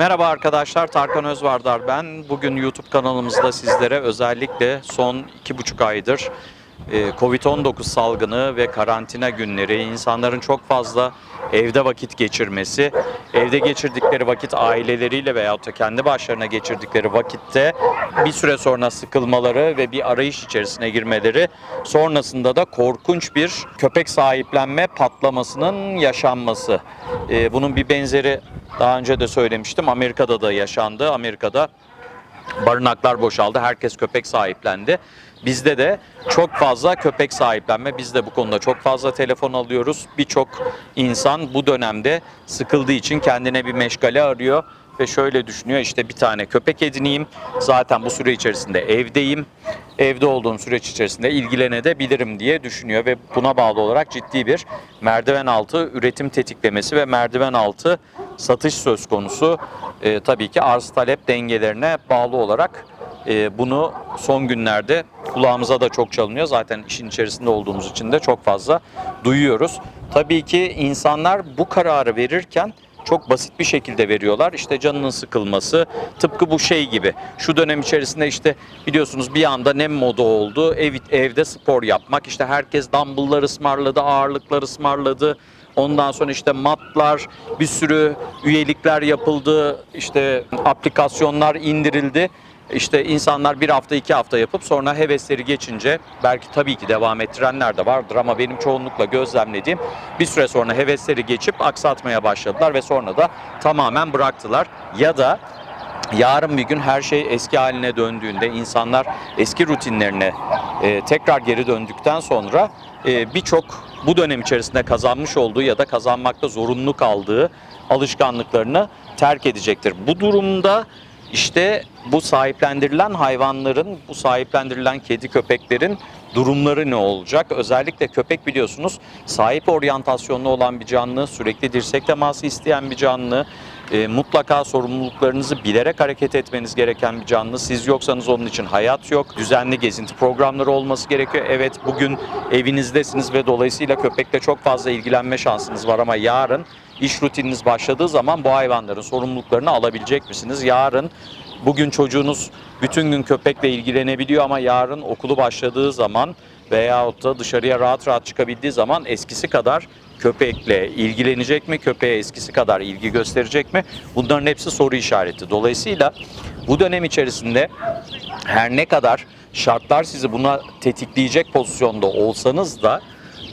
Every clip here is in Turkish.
Merhaba arkadaşlar, Tarkan Özvardar ben. Bugün YouTube kanalımızda sizlere özellikle son iki buçuk aydır e, Covid-19 salgını ve karantina günleri, insanların çok fazla evde vakit geçirmesi, evde geçirdikleri vakit aileleriyle veyahut da kendi başlarına geçirdikleri vakitte bir süre sonra sıkılmaları ve bir arayış içerisine girmeleri, sonrasında da korkunç bir köpek sahiplenme patlamasının yaşanması. E, Bunun bir benzeri daha önce de söylemiştim. Amerika'da da yaşandı. Amerika'da barınaklar boşaldı. Herkes köpek sahiplendi. Bizde de çok fazla köpek sahiplenme. Biz de bu konuda çok fazla telefon alıyoruz. Birçok insan bu dönemde sıkıldığı için kendine bir meşgale arıyor ve şöyle düşünüyor işte bir tane köpek edineyim. Zaten bu süre içerisinde evdeyim. Evde olduğum süreç içerisinde ilgilenebilirim diye düşünüyor ve buna bağlı olarak ciddi bir merdiven altı üretim tetiklemesi ve merdiven altı satış söz konusu. Ee, tabii ki arz talep dengelerine bağlı olarak e, bunu son günlerde kulağımıza da çok çalınıyor. Zaten işin içerisinde olduğumuz için de çok fazla duyuyoruz. Tabii ki insanlar bu kararı verirken çok basit bir şekilde veriyorlar. İşte canının sıkılması tıpkı bu şey gibi. Şu dönem içerisinde işte biliyorsunuz bir anda nem moda oldu. Ev, evde spor yapmak. İşte herkes dumbbell'lar ısmarladı, ağırlıklar ısmarladı. Ondan sonra işte matlar, bir sürü üyelikler yapıldı. İşte aplikasyonlar indirildi. İşte insanlar bir hafta iki hafta yapıp sonra hevesleri geçince belki tabii ki devam ettirenler de vardır ama benim çoğunlukla gözlemlediğim bir süre sonra hevesleri geçip aksatmaya başladılar ve sonra da tamamen bıraktılar. Ya da yarın bir gün her şey eski haline döndüğünde insanlar eski rutinlerine e, tekrar geri döndükten sonra e, birçok bu dönem içerisinde kazanmış olduğu ya da kazanmakta zorunlu kaldığı alışkanlıklarını terk edecektir. Bu durumda işte bu sahiplendirilen hayvanların, bu sahiplendirilen kedi köpeklerin durumları ne olacak? Özellikle köpek biliyorsunuz sahip oryantasyonlu olan bir canlı, sürekli dirsek teması isteyen bir canlı. E, mutlaka sorumluluklarınızı bilerek hareket etmeniz gereken bir canlı. Siz yoksanız onun için hayat yok. Düzenli gezinti programları olması gerekiyor. Evet bugün evinizdesiniz ve dolayısıyla köpekle çok fazla ilgilenme şansınız var ama yarın iş rutininiz başladığı zaman bu hayvanların sorumluluklarını alabilecek misiniz? Yarın bugün çocuğunuz bütün gün köpekle ilgilenebiliyor ama yarın okulu başladığı zaman veyahut da dışarıya rahat rahat çıkabildiği zaman eskisi kadar köpekle ilgilenecek mi? Köpeğe eskisi kadar ilgi gösterecek mi? Bunların hepsi soru işareti. Dolayısıyla bu dönem içerisinde her ne kadar şartlar sizi buna tetikleyecek pozisyonda olsanız da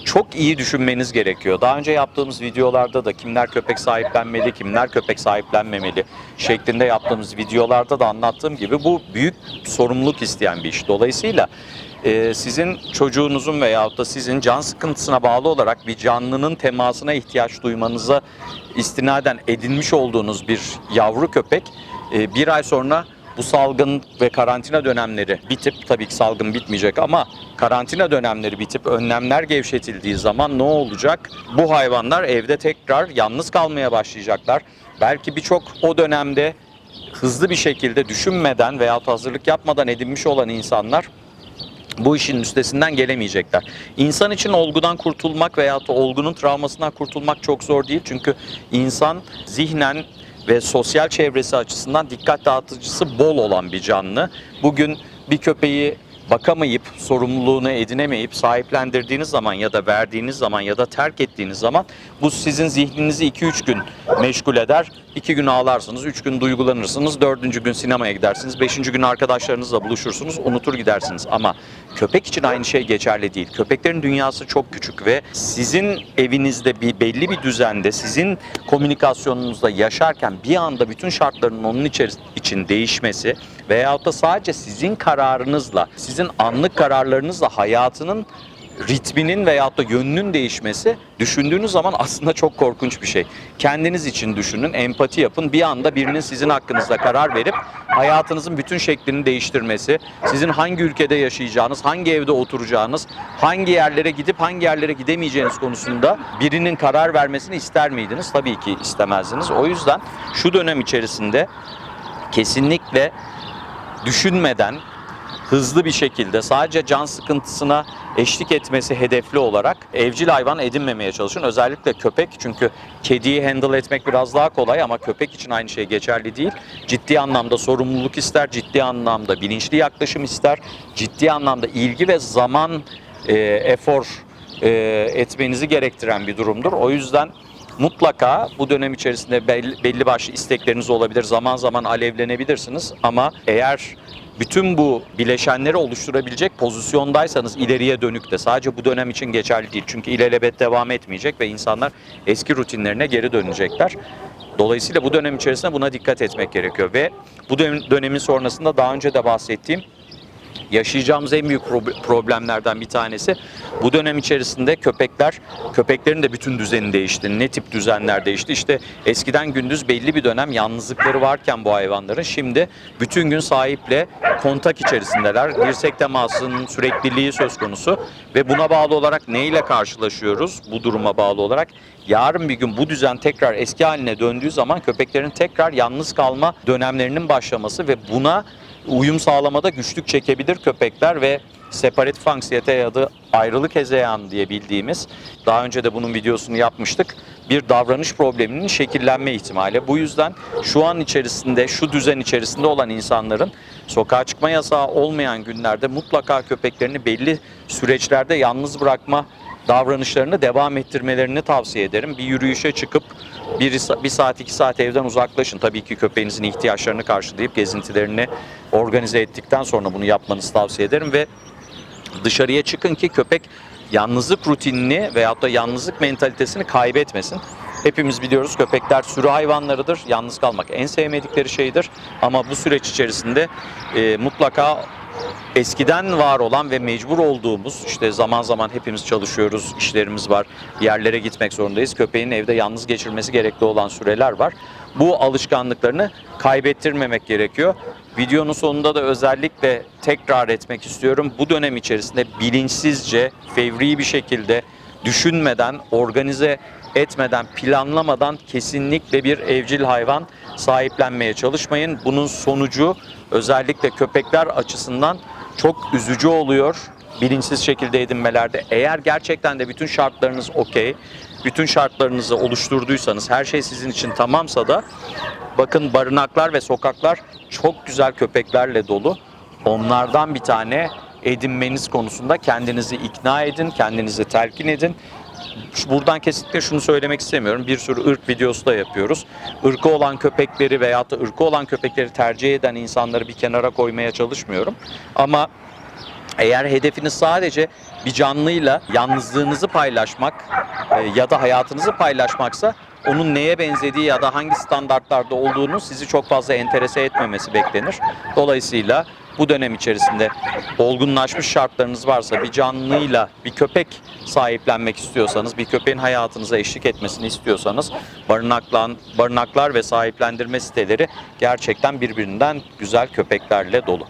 çok iyi düşünmeniz gerekiyor. Daha önce yaptığımız videolarda da kimler köpek sahiplenmeli, kimler köpek sahiplenmemeli şeklinde yaptığımız videolarda da anlattığım gibi bu büyük sorumluluk isteyen bir iş. Dolayısıyla e, sizin çocuğunuzun veyahut da sizin can sıkıntısına bağlı olarak bir canlının temasına ihtiyaç duymanıza istinaden edinmiş olduğunuz bir yavru köpek e, bir ay sonra bu salgın ve karantina dönemleri bitip tabii ki salgın bitmeyecek ama karantina dönemleri bitip önlemler gevşetildiği zaman ne olacak? Bu hayvanlar evde tekrar yalnız kalmaya başlayacaklar. Belki birçok o dönemde hızlı bir şekilde düşünmeden veya hazırlık yapmadan edinmiş olan insanlar bu işin üstesinden gelemeyecekler. İnsan için olgudan kurtulmak veya olgunun travmasından kurtulmak çok zor değil. Çünkü insan zihnen ve sosyal çevresi açısından dikkat dağıtıcısı bol olan bir canlı. Bugün bir köpeği bakamayıp, sorumluluğunu edinemeyip sahiplendirdiğiniz zaman ya da verdiğiniz zaman ya da terk ettiğiniz zaman bu sizin zihninizi 2-3 gün meşgul eder. 2 gün ağlarsınız, 3 gün duygulanırsınız, 4. gün sinemaya gidersiniz, 5. gün arkadaşlarınızla buluşursunuz, unutur gidersiniz. Ama köpek için aynı şey geçerli değil. Köpeklerin dünyası çok küçük ve sizin evinizde bir belli bir düzende, sizin komünikasyonunuzda yaşarken bir anda bütün şartların onun için değişmesi veyahut da sadece sizin kararınızla, sizin anlık kararlarınızla hayatının ritminin veyahut da yönünün değişmesi düşündüğünüz zaman aslında çok korkunç bir şey. Kendiniz için düşünün, empati yapın. Bir anda birinin sizin hakkınızda karar verip hayatınızın bütün şeklini değiştirmesi, sizin hangi ülkede yaşayacağınız, hangi evde oturacağınız, hangi yerlere gidip hangi yerlere gidemeyeceğiniz konusunda birinin karar vermesini ister miydiniz? Tabii ki istemezdiniz. O yüzden şu dönem içerisinde kesinlikle düşünmeden hızlı bir şekilde sadece can sıkıntısına eşlik etmesi hedefli olarak evcil hayvan edinmemeye çalışın. Özellikle köpek çünkü kediyi handle etmek biraz daha kolay ama köpek için aynı şey geçerli değil. Ciddi anlamda sorumluluk ister, ciddi anlamda bilinçli yaklaşım ister, ciddi anlamda ilgi ve zaman e, efor e, etmenizi gerektiren bir durumdur. O yüzden mutlaka bu dönem içerisinde belli, belli başlı istekleriniz olabilir. Zaman zaman alevlenebilirsiniz ama eğer bütün bu bileşenleri oluşturabilecek pozisyondaysanız ileriye dönük de sadece bu dönem için geçerli değil. Çünkü ilelebet devam etmeyecek ve insanlar eski rutinlerine geri dönecekler. Dolayısıyla bu dönem içerisinde buna dikkat etmek gerekiyor ve bu dönem- dönemin sonrasında daha önce de bahsettiğim yaşayacağımız en büyük pro- problemlerden bir tanesi bu dönem içerisinde köpekler köpeklerin de bütün düzeni değişti. Ne tip düzenler değişti? İşte eskiden gündüz belli bir dönem yalnızlıkları varken bu hayvanların şimdi bütün gün sahiple kontak içerisindeler. Dirsek temasının sürekliliği söz konusu ve buna bağlı olarak neyle karşılaşıyoruz? Bu duruma bağlı olarak yarın bir gün bu düzen tekrar eski haline döndüğü zaman köpeklerin tekrar yalnız kalma dönemlerinin başlaması ve buna uyum sağlamada güçlük çekebilir köpekler ve separatif anksiyete ya da ayrılık hezeyan diye bildiğimiz daha önce de bunun videosunu yapmıştık. Bir davranış probleminin şekillenme ihtimali. Bu yüzden şu an içerisinde, şu düzen içerisinde olan insanların sokağa çıkma yasağı olmayan günlerde mutlaka köpeklerini belli süreçlerde yalnız bırakma davranışlarını devam ettirmelerini tavsiye ederim. Bir yürüyüşe çıkıp bir, bir saat iki saat evden uzaklaşın. Tabii ki köpeğinizin ihtiyaçlarını karşılayıp gezintilerini organize ettikten sonra bunu yapmanızı tavsiye ederim ve dışarıya çıkın ki köpek yalnızlık rutinini veyahut da yalnızlık mentalitesini kaybetmesin. Hepimiz biliyoruz köpekler sürü hayvanlarıdır. Yalnız kalmak en sevmedikleri şeydir. Ama bu süreç içerisinde e, mutlaka eskiden var olan ve mecbur olduğumuz işte zaman zaman hepimiz çalışıyoruz, işlerimiz var, yerlere gitmek zorundayız. Köpeğin evde yalnız geçirmesi gerekli olan süreler var. Bu alışkanlıklarını kaybettirmemek gerekiyor. Videonun sonunda da özellikle tekrar etmek istiyorum. Bu dönem içerisinde bilinçsizce, fevri bir şekilde düşünmeden, organize etmeden, planlamadan kesinlikle bir evcil hayvan sahiplenmeye çalışmayın. Bunun sonucu özellikle köpekler açısından çok üzücü oluyor bilinçsiz şekilde edinmelerde. Eğer gerçekten de bütün şartlarınız okey, bütün şartlarınızı oluşturduysanız, her şey sizin için tamamsa da bakın barınaklar ve sokaklar çok güzel köpeklerle dolu. Onlardan bir tane edinmeniz konusunda kendinizi ikna edin, kendinizi telkin edin. Buradan kesinlikle şunu söylemek istemiyorum. Bir sürü ırk videosu da yapıyoruz. Irkı olan köpekleri veyahut da ırkı olan köpekleri tercih eden insanları bir kenara koymaya çalışmıyorum. Ama eğer hedefiniz sadece bir canlıyla yalnızlığınızı paylaşmak e, ya da hayatınızı paylaşmaksa onun neye benzediği ya da hangi standartlarda olduğunu sizi çok fazla enterese etmemesi beklenir. Dolayısıyla bu dönem içerisinde olgunlaşmış şartlarınız varsa bir canlıyla bir köpek sahiplenmek istiyorsanız, bir köpeğin hayatınıza eşlik etmesini istiyorsanız barınaklan, barınaklar ve sahiplendirme siteleri gerçekten birbirinden güzel köpeklerle dolu.